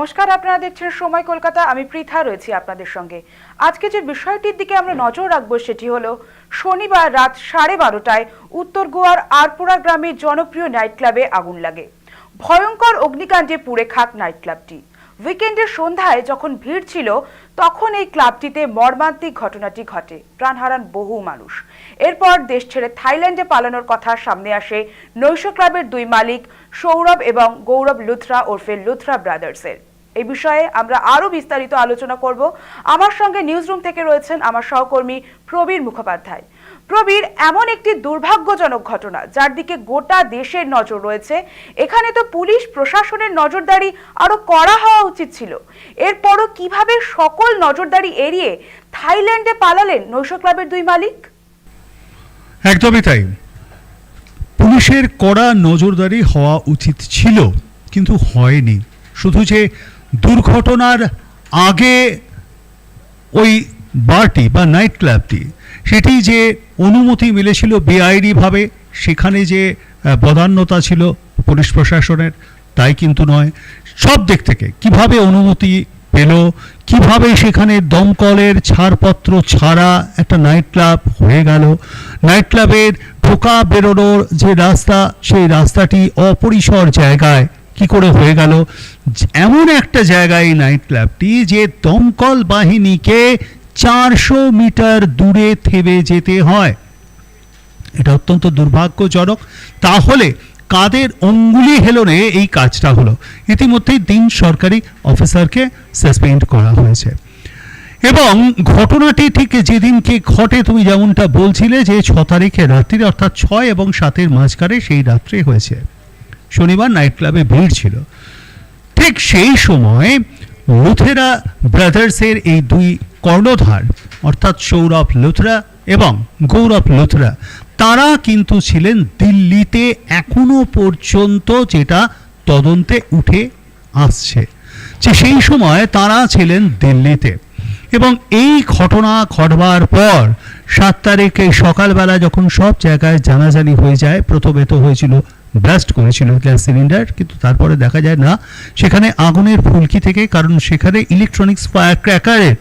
নমস্কার, আপনারা দেখছেন সময় কলকাতা। আমি পৃথা, রয়েছি আপনাদের সঙ্গে। আজকে যে বিষয়টির দিকে আমরা নজর রাখব সেটি হলো, শনিবার রাত সাড়ে বারোটায় উত্তর গোয়ার আরপুরা গ্রামের জনপ্রিয় নাইট ক্লাবে আগুন লাগে। ভয়ঙ্কর অগ্নিকাণ্ডে পুড়ে খাক নাইট ক্লাবটি উইকেন্ডের সন্ধ্যায় যখন ভিড় ছিল, তখন এই ক্লাবটিতে মর্মান্তিক ঘটনাটি ঘটে। প্রাণ হারান বহু মানুষ। এরপর দেশ ছেড়ে থাইল্যান্ডে পালানোর কথা সামনে আসে নৈশ ক্লাবের দুই মালিক, সৌরভ এবং গৌরব লুথরা ওরফে লুথরা ব্রাদার্সের। এই বিষয়ে আমরা আরও বিস্তারিত আলোচনা করব। আমার সঙ্গে নিউজরুম থেকে রয়েছেন আমার সহকর্মী প্রবীর মুখোপাধ্যায়। প্রবীর, এমন একটি দুর্ভাগ্যজনক ঘটনা যার দিকে গোটা দেশের নজর রয়েছে। এখানে তো পুলিশ প্রশাসনের নজরদারি আরও কড়া হওয়া উচিত ছিল। এরপরও কীভাবে সকল নজরদারি এড়িয়ে থাইল্যান্ডে পালালেন নৈশ ক্লাবের দুই মালিক? একদমই তাই। পুলিশের কড়া নজরদারি হওয়া উচিত ছিল, কিন্তু হয়নি। শুধু যে দুর্ঘটনার আগে ওই বারটি বা নাইট ক্লাবটি, সেটি যে অনুমতি মিলেছিল বেআইনিভাবে, সেখানে যে বদান্যতা ছিল পুলিশ প্রশাসনের, তাই কিন্তু নয়। সব দিক থেকে কীভাবে অনুমতি পেল, কীভাবে সেখানে দমকলের ছাড়পত্র ছাড়া একটা নাইট ক্লাব হয়ে গেল, নাইট ক্লাবের ঢোকা বেরোনোর যে রাস্তা, সেই রাস্তাটি অপরিসর জায়গায় কি করে হয়ে গেল? এমন একটা জায়গায় নাইট ক্লাবটি যে দমকল বাহিনীকে চারশো মিটার দূরে থেমে যেতে হয়। এটা অত্যন্ত দুর্ভাগ্যজনক। তাহলে কাদের অঙ্গুলি হেলনে এই কাজটা হলো? ইতিমধ্যেই তিন সরকারি অফিসারকে সাসপেন্ড করা হয়েছে। এবং ঘটনাটি ঠিক যেদিনকে ঘটে, তুমি যেমনটা বলছিলে যে ছ তারিখে রাত্রিরে অর্থাৎ ছয় এবং সাতের মাঝখানে সেই রাত্রে হয়েছে। শনিবার নাইট ক্লাবে ভিড় ছিল। ঠিক সেই সময় লুথেরা ব্রাদার্সের এই দুই কর্ণধার, অর্থাৎ সৌরভ লুথরা এবং গৌরব লুথরা, তারা কিন্তু ছিলেন দিল্লিতে এখনও পর্যন্ত যেটা তদন্তে উঠে আসছে। যে সেই সময় তারা ছিলেন দিল্লিতে এবং এই ঘটনা ঘটবার পর সাত তারিখে সকালবেলা যখন সব জায়গায় জানাজানি হয়ে যায়, প্রথমে তো হয়েছিল ব্লাস্ট করেছিল গ্যাস সিলিন্ডার কিন্তু তারপরে দেখা যায় না, সেখানে আগুনের ফুলকি থেকে, কারণ সেখানে ইলেকট্রনিক্স ফায়ার ক্র্যাকারের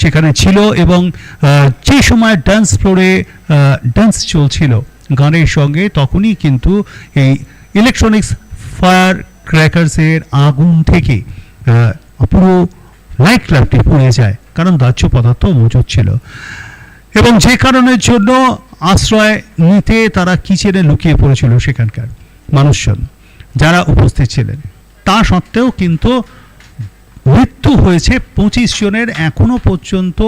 সেখানে ছিল এবং যে সময় ডান্স ফ্লোরে ডান্স চলছিল গানের সঙ্গে, তখনই কিন্তু এই ইলেকট্রনিক্স ফায়ার ক্র্যাকার্সের আগুন থেকে পুরো নাইট ক্লাবটি পুড়ে যায়, কারণ দাহ্য পদার্থ মজুদ ছিল। এবং যে কারণের জন্য আশ্রয় নিতে তারা কিচেনে লুকিয়ে পড়েছিল সেখানকার মানুষজন যারা উপস্থিত ছিলেন। তা সত্ত্বেও কিন্তু মৃত্যু হয়েছে পঁচিশ জনের এখনও পর্যন্ত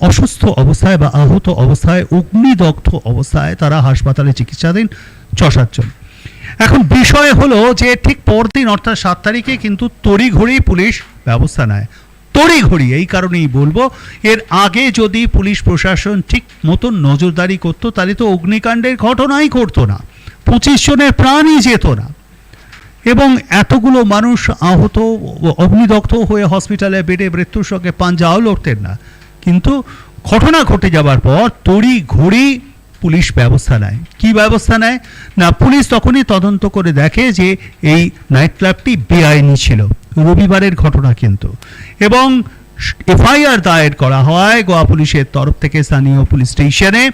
অসুস্থ অবস্থায় বা আহত অবস্থায়, অগ্নিদগ্ধ অবস্থায় তারা হাসপাতালে চিকিৎসাধীন ছ সাতজন এখন বিষয় হলো যে ঠিক পরদিন অর্থাৎ সাত তারিখে কিন্তু তড়িঘড়ি পুলিশ ব্যবস্থা নেয়। তড়িঘড়ি এই কারণেই বলব। এর আগে যদি পুলিশ প্রশাসন ঠিক মতন নজরদারি করতো, তাহলে তো অগ্নিকাণ্ডের ঘটনাই ঘটতো না। পঁচিশ জনের প্রাণই যেত না। এবং এতগুলো মানুষ আহত, অগ্নিদগ্ধ হয়ে হসপিটালে বেডে মৃত্যুর সঙ্গে পাঞ্জাও লড়তেন না। কিন্তু ঘটনা ঘটে যাবার পর তড়ি ঘড়ি পুলিশ ব্যবস্থা নেয়। কি ব্যবস্থা নেয়? না, পুলিশ তখনই তদন্ত করে দেখে যে এই নাইট ক্লাবটি বেআইনি ছিল। রবিবারের ঘটনা কিন্তু। এবং এফআইআর দায়ের করা হয় গোয়া পুলিশের তরফ থেকে স্থানীয় পুলিশ স্টেশনে।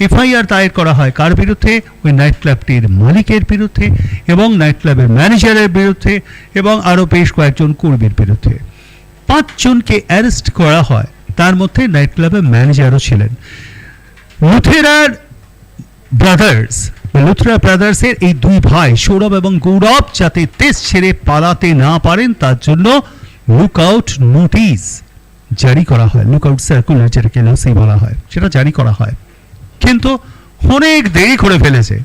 এফআইআর দায়ের করা হয় কার বিরুদ্ধে? ওই নাইট ক্লাবটির মালিকের বিরুদ্ধে এবং নাইট ক্লাবের ম্যানেজারের বিরুদ্ধে এবং আরও বেশ কয়েকজন কর্মীর বিরুদ্ধে। পাঁচজনকে অ্যারেস্ট করা হয়, তার মধ্যে নাইট ক্লাবের ম্যানেজারও ছিলেন। লুথেরার ব্রাদার্স লুথরা ব্রাদার্সের এই দুই ভাই, সৌরভ এবং গৌরব, যাতে দেশ ছেড়ে পালাতে না পারেন, তার জন্য লুক আউট নোটিশ জারি করা হয়। লুক আউট সার্কুলার যেটাকে এলওসি বলা হয়, সেটা জারি করা হয়। কিন্তু অনেক দেরি করে ফেলেছে।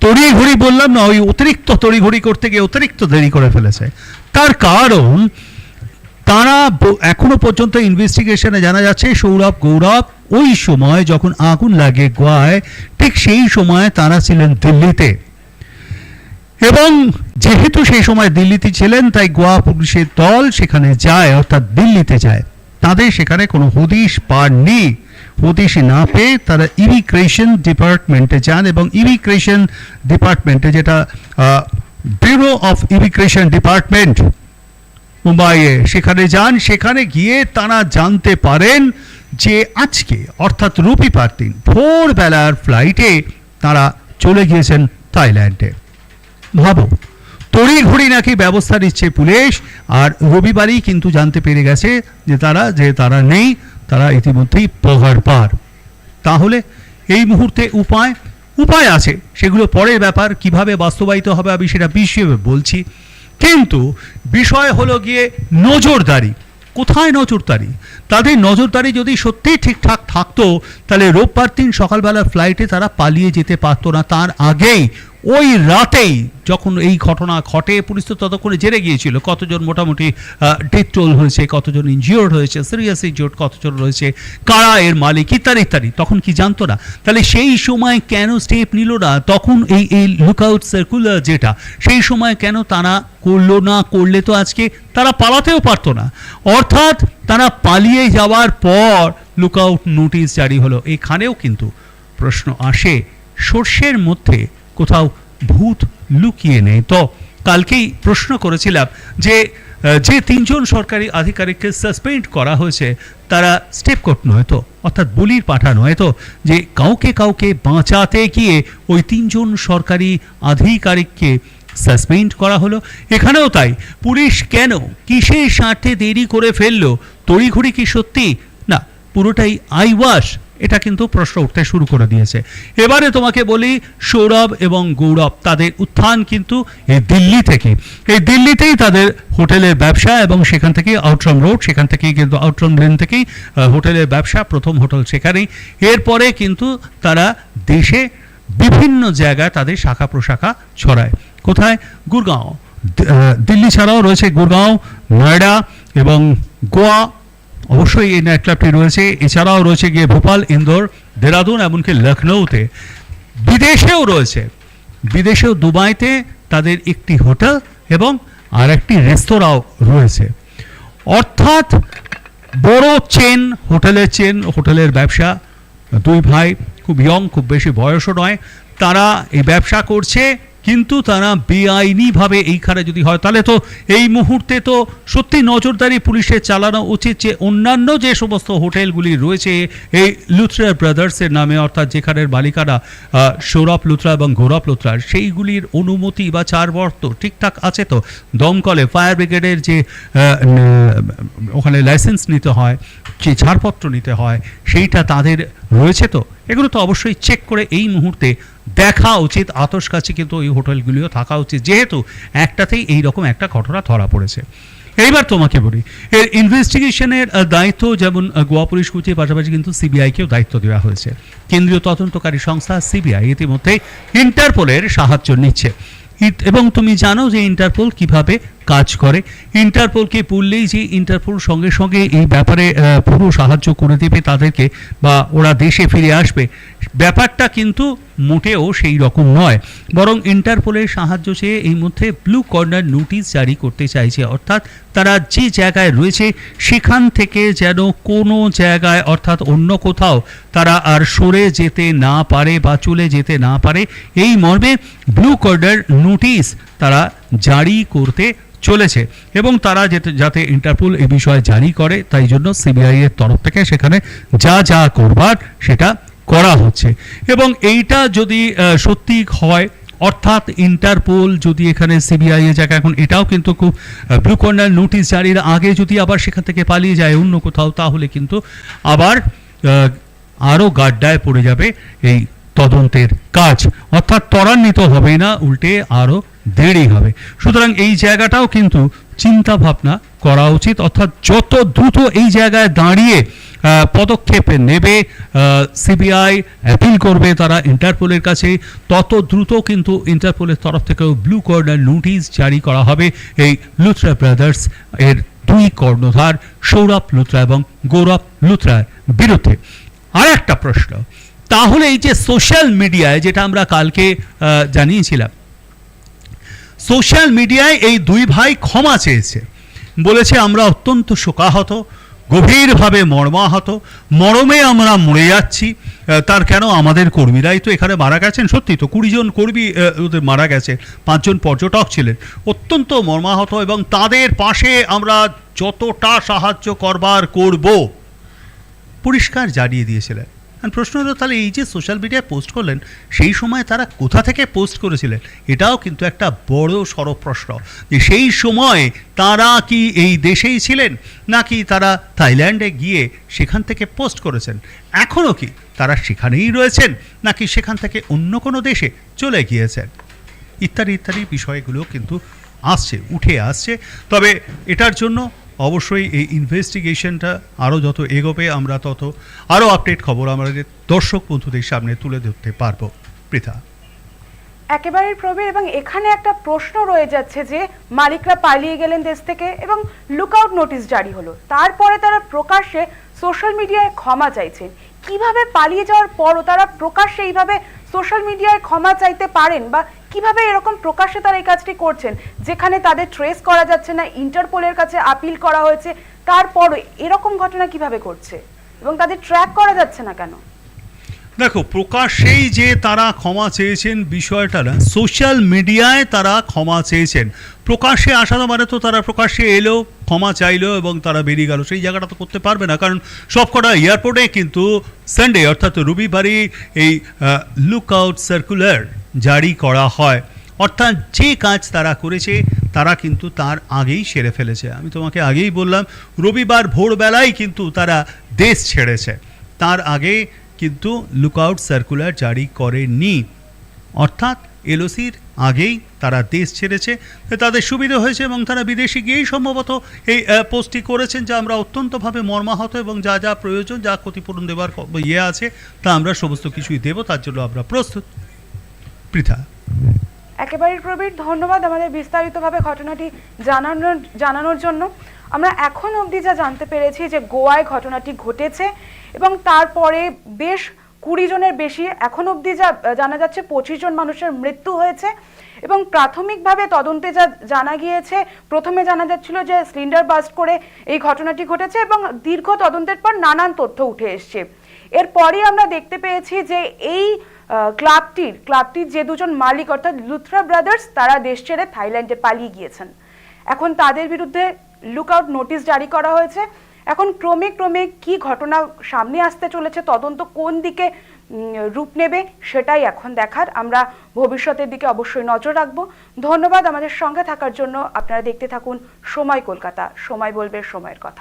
তড়িঘড়ি বললাম না, ওই অতিরিক্ত তড়িঘড়ি করতে গিয়ে অতিরিক্ত দেরি করে ফেলেছে। তার কারণ তারা এখনও পর্যন্ত ইনভেস্টিগেশনে জানা যাচ্ছে, সৌরভ গৌরব ওই সময় যখন আগুন লাগে গোয়ায়, ঠিক সেই সময় তারা ছিলেন দিল্লিতে। এবং যেহেতু সেই সময় দিল্লিতে ছিলেন, তাই গোয়া পুলিশের দল সেখানে যায়, অর্থাৎ দিল্লিতে যায়। তাদের সেখানে কোনো হদিশ পাননি হদিশ না পেয়ে তারা ইমিগ্রেশন ডিপার্টমেন্টে যান এবং ইমিগ্রেশন ডিপার্টমেন্টে যেটা ব্যুরো অফ ইমিগ্রেশন ডিপার্টমেন্ট মুম্বাইয়ে। সেখানে যান, সেখানে গিয়ে তারা জানতে পারেন যে আজকে, অর্থাৎ রবিবার দিন ভোরবেলার ফ্লাইটে তারা চলে গিয়েছেন থাইল্যান্ডে। ভাবো, তড়িঘড়ি নাকি ব্যবস্থা নিচ্ছে পুলিশ, আর রবিবারই কিন্তু জানতে পেরে গেছে যে তারা যে তারা নেই, তারা ইতিমধ্যেই পগার পার। তাহলে এই মুহূর্তে উপায় উপায় আছে। সেগুলো পরের ব্যাপার, কীভাবে বাস্তবায়িত হবে আমি সেটা বিষয়ে বলছি। কিন্তু বিষয় হলো গিয়ে নজরদারি। কোথায় নজরদারি? তাদের নজরদারি যদি সত্যিই ঠিকঠাক থাকতো, তাহলে রোববার দিন সকালবেলা ফ্লাইটে তারা পালিয়ে যেতে পারতো না। তার আগেই ওই রাতেই যখন এই ঘটনা ঘটে, পুলিশ তো ততক্ষণে জেরে গিয়েছিল, কতজন মোটামুটি ডেথ টোল হয়েছে, কতজন ইনজিওর্ড হয়েছে সিরিয়াস ইনজিওর্ড কতজন রয়েছে, কারা এর মালিক, ইত্যাদি ইত্যাদি। তখন কি জানতো না? তাহলে সেই সময় কেন স্টেপ নিল না? তখন এই এই লুকআউট সার্কুলার যেটা, সেই সময় কেন তারা করল না, করলে তো আজকে তারা পালাতেও পারতো না। অর্থাৎ তারা পালিয়ে যাওয়ার পর লুকআউট নোটিশ জারি হলো। এখানেও কিন্তু প্রশ্ন আসে। সর্ষের মধ্যে কোথাও ভূত লুকিয়ে নেই। তো কালকেই প্রশ্ন করেছিলাম যে যে তিনজন সরকারি আধিকারিককে সাসপেন্ড করা হয়েছে, তারা স্টেপ কোর্ট নয় তো? অর্থাৎ বলির পাঠা নয় তো? যে কাউকে কাউকে বাঁচাতে গিয়ে ওই তিনজন সরকারি আধিকারিককে সাসপেন্ড করা হলো। এখানেও তাই, পুলিশ কেন, কিসের স্বার্থে দেরি করে ফেলল? তড়িঘড়ি কি সত্যি? না, পুরোটাই আই ওয়াশ। এটা কিন্তু প্রশ্ন উঠতে শুরু করে দিয়েছে। এবারে তোমাকে বলি, সৌরভ এবং গৌরব, তাদের উত্থান কিন্তু এই দিল্লি থেকে। এই দিল্লিতেই তাদের হোটেলের ব্যবসা এবং সেখান থেকে আউটরাম রোড সেখান থেকেই কিন্তু আউটরাম লেন থেকেই হোটেলের ব্যবসা, প্রথম হোটেল সেখানেই। এরপরে কিন্তু তারা দেশে বিভিন্ন জায়গায় তাদের শাখা প্রশাখা ছড়ায়। কোথায়? গুরগাঁও। দিল্লি ছাড়াও রয়েছে গুরগাঁও, নয়ডা এবং গোয়া। অবশ্যই এই নাইট ক্লাবটি রয়েছে। এছাড়াও রয়েছে গিয়ে ভোপাল, ইন্দোর, দেরাদুন, এমনকি লখনৌতে। বিদেশেও রয়েছে। বিদেশেও দুবাইতে তাদের একটি হোটেল এবং আর একটি রেস্তোরাঁও রয়েছে। অর্থাৎ বড় চেন, হোটেলের চেন, হোটেলের ব্যবসা। দুই ভাই খুব ইয়ং খুব বেশি বয়সও নয়। তারা এই ব্যবসা করছে কিন্তু তারা বেআইনিভাবে এইখানে যদি হয় তাহলে তো এই মুহূর্তে তো সত্যি নজরদারি পুলিশের চালানো উচিত যে অন্যান্য যে সমস্ত হোটেলগুলি রয়েছে এই লুথরা ব্রাদার্সের নামে অর্থাৎ যেখানের মালিকারা আহ, সৌরভ লুথরা এবং গৌরব লুথরার সেইগুলির অনুমতি বা চারবর্ত ঠিকঠাক আছে তো? দমকলে ফায়ার ব্রিগেডের যে ওখানে লাইসেন্স নিতে হয় যে ছাড়পত্র নিতে হয় সেইটা তাদের রয়েছে তো? এগুলো তো অবশ্যই চেক করে এই মুহূর্তে দেখা উচিত। আতস কাছে কিন্তু এই হোটেলগুলিও থাকা উচিত। যেহেতু একটাতেই এই রকম একটা ঘটনা ধরা পড়েছে। এইবার তোমাকে বলি, এর ইনভেস্টিগেশনের দায়িত্ব যেমন গোয়া পুলিশ কুচির পাশাপাশি কিন্তু সিবিআইকেও দায়িত্ব দেওয়া হয়েছে। কেন্দ্রীয় তদন্তকারী সংস্থা সিবিআই ইতিমধ্যে ইন্টারপোলের সাহায্য নিচ্ছে। এবং তুমি জানো যে ইন্টারপোল কীভাবে কাজ করে। ইন্টারপোলকে বললেই যে ইন্টারপোল সঙ্গে সঙ্গে এই ব্যাপারে পুরো সাহায্য করে দেবে তাদেরকে বা ওরা দেশে ফিরে আসবে। ব্যাপারটা কিন্তু মোটেও সেই রকম নয়। বরং ইন্টারপোলের সাহায্য চেয়ে এই মধ্যে ব্লু কর্নার নোটিশ জারি করতে চাইছে। অর্থাৎ তারা যে জায়গায় রয়েছে, সেখান থেকে যেন কোনো জায়গায় অর্থাৎ অন্য কোথাও তারা আর সরে যেতে না পারে বা চলে যেতে না পারে। এই মর্মে ব্লু কর্নার নোটিশ তারা জারি করতে চলেছে এবং তারা যাতে যাতে ইন্টারপোল এ বিষয়ে জারি করে, তাই জন্য সিবিআই এর তরফ থেকে সেখানে যা যা করবার সেটা করা হচ্ছে। এবং এইটা যদি সত্যি হয়, অর্থাৎ ইন্টারপোল যদি এখানে সিবিআই এর জায়গায়, এখন এটাও কিন্তু খুব ব্লু কর্নার নোটিশ জারির আগে যদি আবার সেখান থেকে পালিয়ে যায় অন্য কোথাও, তাহলে কিন্তু আবার আরও গাড্ডায় পড়ে যাবে এই তদন্তের কাজ। অর্থাৎ ত্বরান্বিত হবে না, উল্টে আরও দেরি হবে। সুতরাং এই জায়গাটাও কিন্তু চিন্তা ভাবনা করা উচিত। অর্থাৎ যত দ্রুত এই জায়গায় দাঁড়িয়ে পদক্ষেপ নেবে সিবিআই অ্যাপিল করবে তারা ইন্টারপোলের কাছে, তত দ্রুত কিন্তু ইন্টারপোলের তরফ থেকেও ব্লু কর্নার নোটিশ জারি করা হবে এই লুথরা ব্রাদার্স এর দুই কর্ণধার সৌরভ লুথরা এবং গৌরব লুথরার বিরুদ্ধে। আর একটা প্রশ্ন তাহলে এই যে সোশ্যাল মিডিয়ায়, যেটা আমরা কালকে জানিয়েছিলাম, সোশ্যাল মিডিয়ায় এই দুই ভাই ক্ষমা চেয়েছে। বলেছে, আমরা অত্যন্ত শোকাহত, গভীরভাবে মর্মাহত, মরমে আমরা মরে যাচ্ছি। তার কেন আমাদের কর্মীরাই তো এখানে মারা গেছেন? সত্যি তো কুড়িজন কর্মী ওদের মারা গেছে পাঁচজন পর্যটক ছিলেন। অত্যন্ত মর্মাহত এবং তাদের পাশে আমরা যতটা সাহায্য করবার করব। পরিষ্কার জানিয়ে দিয়েছিলেন। প্রশ্ন হলো, তাহলে এই যে সোশ্যাল মিডিয়ায় পোস্ট করলেন, সেই সময় তারা কোথা থেকে পোস্ট করেছিলেন? এটাও কিন্তু একটা বড় সড় প্রশ্ন যে সেই সময় তারা কি এই দেশেই ছিলেন, নাকি তারা থাইল্যান্ডে গিয়ে সেখান থেকে পোস্ট করেছেন? এখনও কি তারা সেখানেই রয়েছেন, নাকি সেখান থেকে অন্য কোনো দেশে চলে গিয়েছেন? ইত্যাদি ইত্যাদি বিষয়গুলো কিন্তু আসছে, উঠে আসছে। তবে এটার জন্য অবশ্যই এই ইনভেস্টিগেশনটা আরও যত এগোবে, আমরা তত আরও আপডেট খবর আমাদের দর্শক বন্ধুদের সামনে তুলে ধরতে পারব। পৃথা। একেবারে প্রবীর, এবং এখানে একটা প্রশ্ন রয়ে যাচ্ছে যে, মালিকরা পালিয়ে গেলেন দেশ থেকে এবং লুকআউট নোটিশ জারি হলো। তারপরে তারা প্রকাশ্যে সোশ্যাল মিডিয়ায় ক্ষমা চাইছেন। কীভাবে পালিয়ে যাওয়ার পরও তারা প্রকাশ্যে এইভাবে সোশ্যাল মিডিয়ায় ক্ষমা চাইতে পারেন বা কীভাবে এরকম প্রকাশ্যে তারা এই কাজটি করছেন, যেখানে তাদের ট্রেস করা যাচ্ছে না, ইন্টারপোলের কাছে আপিল করা হয়েছে, তারপরও এরকম ঘটনা কীভাবে করছে এবং তাদের ট্র্যাক করা যাচ্ছে না কেন? দেখো, প্রকাশ্যেই যে তারা ক্ষমা চেয়েছেন বিষয়টা না সোশ্যাল মিডিয়ায় তারা ক্ষমা চেয়েছেন। প্রকাশ্যে আসা মানে তো তারা প্রকাশ্যে এলো, ক্ষমা চাইলো এবং তারা বেরিয়ে গেল। সেই জায়গাটা তো করতে পারবে না, কারণ সবকটা এয়ারপোর্টে কিন্তু সানডে অর্থাৎ রবিবারই এই লুক আউট সার্কুলার জারি করা হয়। অর্থাৎ যে কাজ তারা করেছে, তারা কিন্তু তার আগেই সেরে ফেলেছে। আমি তোমাকে আগেই বললাম, রবিবার ভোরবেলায় কিন্তু তারা দেশ ছেড়েছে। তার আগে কিন্তু লুকআউট সার্কুলার জারি করেনি অর্থাৎ এলওসির আগেই তারা দেশ ছেড়েছে, তাদের সুবিধা হয়েছে এবং তারা বিদেশে গিয়েই সম্ভবত এই পোস্টটি করেছেন যা আমরা অত্যন্তভাবে মর্মাহত এবং যা যা প্রয়োজন, যা ক্ষতিপূরণ দেওয়ার ইয়ে আছে, তা আমরা সমস্ত কিছুই দেব, তার জন্য আমরা প্রস্তুত। পৃথা। একেবারে প্রবীর ধন্যবাদ আমাদের বিস্তারিতভাবে ঘটনাটি জানানোর জানানোর জন্য। আমরা এখন অবধি যা জানতে পেরেছি যে গোয়ায় ঘটনাটি ঘটেছে এবং তারপরে বেশ কুড়ি জনের বেশি এখন অবধি যা জানা যাচ্ছে পঁচিশ জন মানুষের মৃত্যু হয়েছে এবং প্রাথমিকভাবে তদন্তে যা জানা গিয়েছে, প্রথমে জানা যাচ্ছিল যে সিলিন্ডার বাস্ট করে এই ঘটনাটি ঘটেছে এবং দীর্ঘ তদন্তের পর নানান তথ্য উঠে এসছে। এরপরই আমরা দেখতে পেয়েছি যে এই ক্লাবটির ক্লাবটির যে দুজন মালিক অর্থাৎ লুথরা ব্রাদার্স, তারা দেশ ছেড়ে থাইল্যান্ডে পালিয়ে গিয়েছেন। এখন তাদের বিরুদ্ধে লুকআউট নোটিশ জারি করা হয়েছে। এখন ক্রমে ক্রমে কি ঘটনা সামনে আসতে চলেছে, তদন্ত কোন দিকে রূপ নেবে সেটাই এখন দেখার। আমরা ভবিষ্যতের দিকে অবশ্যই নজর রাখব। ধন্যবাদ আমাদের সঙ্গে থাকার জন্য। আপনারা দেখতে থাকুন সময় কলকাতা। সময় বলবে, সময়ের কথা।